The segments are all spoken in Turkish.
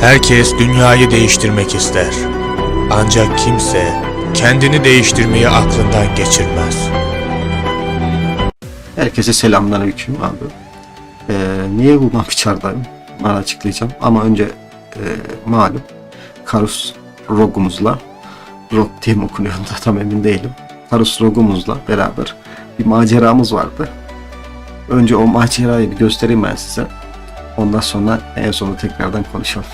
Herkes dünyayı değiştirmek ister. Ancak kimse kendini değiştirmeyi aklından geçirmez. Herkese selamünaleyküm abi. Ee, niye bu mapiçardayım? Ben açıklayacağım. Ama önce e, malum Karus Rogumuzla Rog diye mi okunuyor da tam emin değilim. Karus Rogumuzla beraber bir maceramız vardı. Önce o macerayı bir göstereyim ben size. Ondan sonra en sonunda tekrardan konuşalım.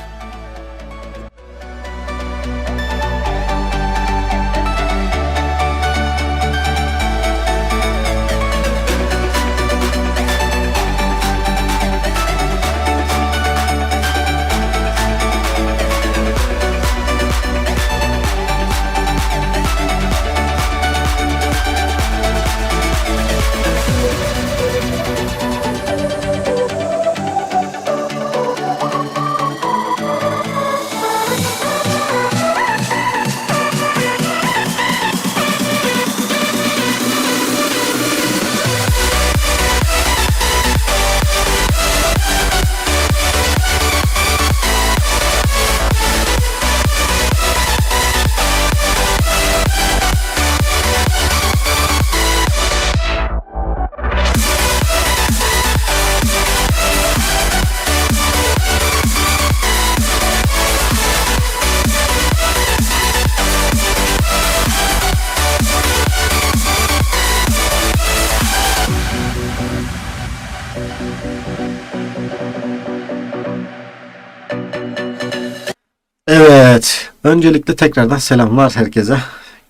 Evet, öncelikle tekrardan selamlar herkese.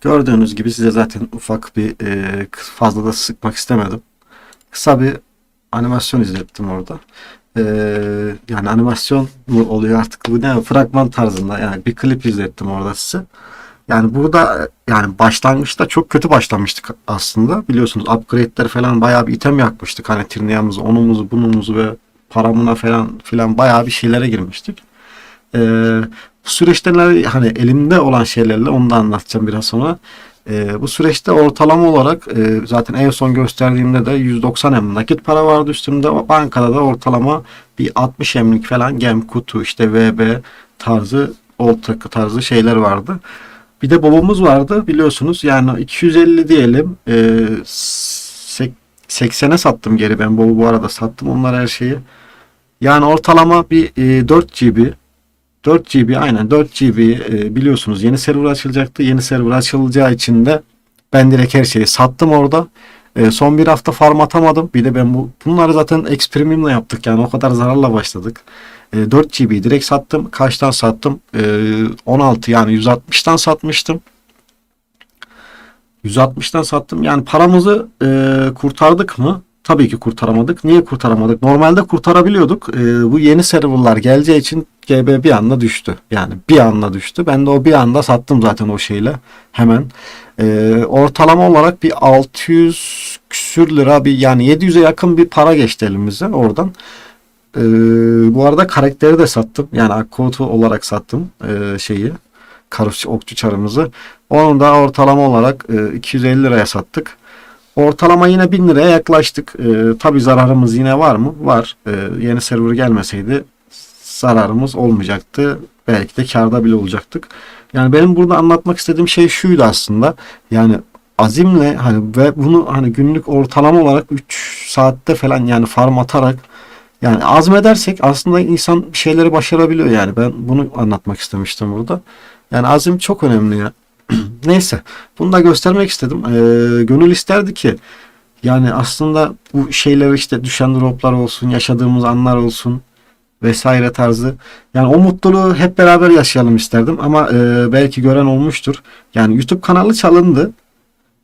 Gördüğünüz gibi size zaten ufak bir e, fazla da sıkmak istemedim. Kısa bir animasyon izlettim orada. E, yani animasyon mu oluyor artık bu ne? Fragman tarzında yani bir klip izlettim orada size. Yani burada yani başlangıçta çok kötü başlamıştık aslında. Biliyorsunuz upgrade'ler falan bayağı bir item yakmıştık. Hani tırnağımızı, onumuzu, bunumuzu ve paramına falan filan bayağı bir şeylere girmiştik. Ee, bu süreçte hani elimde olan şeylerle onu da anlatacağım biraz sonra. Ee, bu süreçte ortalama olarak e, zaten en son gösterdiğimde de 190 em nakit para vardı üstümde. Bankada da ortalama bir 60 emlik falan gem kutu işte VB tarzı old takı tarzı şeyler vardı. Bir de babamız vardı biliyorsunuz yani 250 diyelim e, sek- 80'e sattım geri ben baba bu arada sattım onlar her şeyi. Yani ortalama bir e, 4 GB 4 GB aynen 4 GB e, biliyorsunuz yeni server açılacaktı. Yeni server açılacağı için de ben direkt her şeyi sattım orada. E, son bir hafta farm atamadım. Bir de ben bu bunları zaten X Premium'la yaptık yani o kadar zararla başladık. E, 4 GB direkt sattım. Kaçtan sattım? E, 16 yani 160'tan satmıştım. 160'tan sattım. Yani paramızı e, kurtardık mı? Tabii ki kurtaramadık. Niye kurtaramadık? Normalde kurtarabiliyorduk. E, bu yeni serverlar geleceği için GB bir anda düştü. Yani bir anda düştü. Ben de o bir anda sattım zaten o şeyle. Hemen. E, ortalama olarak bir 600 küsür lira bir yani 700'e yakın bir para geçti elimize oradan. E, bu arada karakteri de sattım. Yani akkotu olarak sattım e, şeyi. Karus okçu çarımızı. Onu da ortalama olarak e, 250 liraya sattık. Ortalama yine 1000 liraya yaklaştık. E, Tabi zararımız yine var mı? Var. E, yeni server gelmeseydi zararımız olmayacaktı. Belki de karda bile olacaktık. Yani benim burada anlatmak istediğim şey şuydu aslında. Yani azimle hani ve bunu hani günlük ortalama olarak 3 saatte falan yani farm atarak yani azmedersek aslında insan şeyleri başarabiliyor yani. Ben bunu anlatmak istemiştim burada. Yani azim çok önemli ya. Neyse. Bunu da göstermek istedim. Ee, gönül isterdi ki yani aslında bu şeyler işte düşen droplar olsun, yaşadığımız anlar olsun vesaire tarzı. Yani o mutluluğu hep beraber yaşayalım isterdim ama e, belki gören olmuştur. Yani YouTube kanalı çalındı.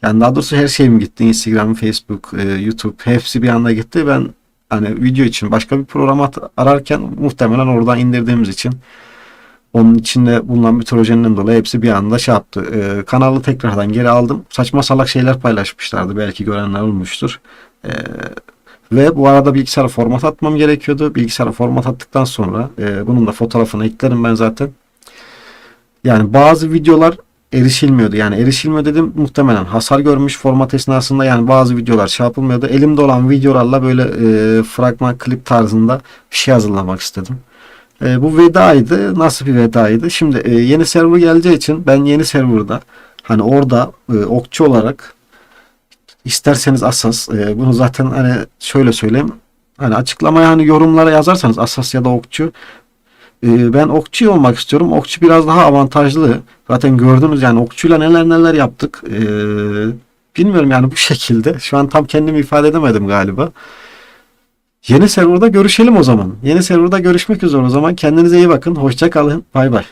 Yani daha doğrusu her şey mi gitti? Instagram, Facebook, e, YouTube hepsi bir anda gitti. Ben hani video için başka bir program ararken muhtemelen oradan indirdiğimiz için onun içinde bulunan bir projenden dolayı hepsi bir anda şey yaptı. Ee, kanalı tekrardan geri aldım. Saçma salak şeyler paylaşmışlardı. Belki görenler olmuştur. Ee, ve bu arada bilgisayara format atmam gerekiyordu. Bilgisayara format attıktan sonra e, bunun da fotoğrafını eklerim ben zaten. Yani bazı videolar erişilmiyordu. Yani erişilmiyor dedim muhtemelen hasar görmüş format esnasında yani bazı videolar şey yapılmıyordu. Elimde olan videolarla böyle e, fragman klip tarzında bir şey hazırlamak istedim. E, bu vedaydı. Nasıl bir vedaydı? Şimdi e, yeni server geleceği için ben yeni serverda hani orada e, okçu olarak isterseniz asas e, bunu zaten hani şöyle söyleyeyim hani açıklamaya hani yorumlara yazarsanız asas ya da okçu e, ben okçu olmak istiyorum. Okçu biraz daha avantajlı. Zaten gördünüz yani okçuyla neler neler yaptık. E, bilmiyorum yani bu şekilde. Şu an tam kendimi ifade edemedim galiba. Yeni serverda görüşelim o zaman. Yeni serverda görüşmek üzere o zaman. Kendinize iyi bakın. Hoşça kalın. Bay bay.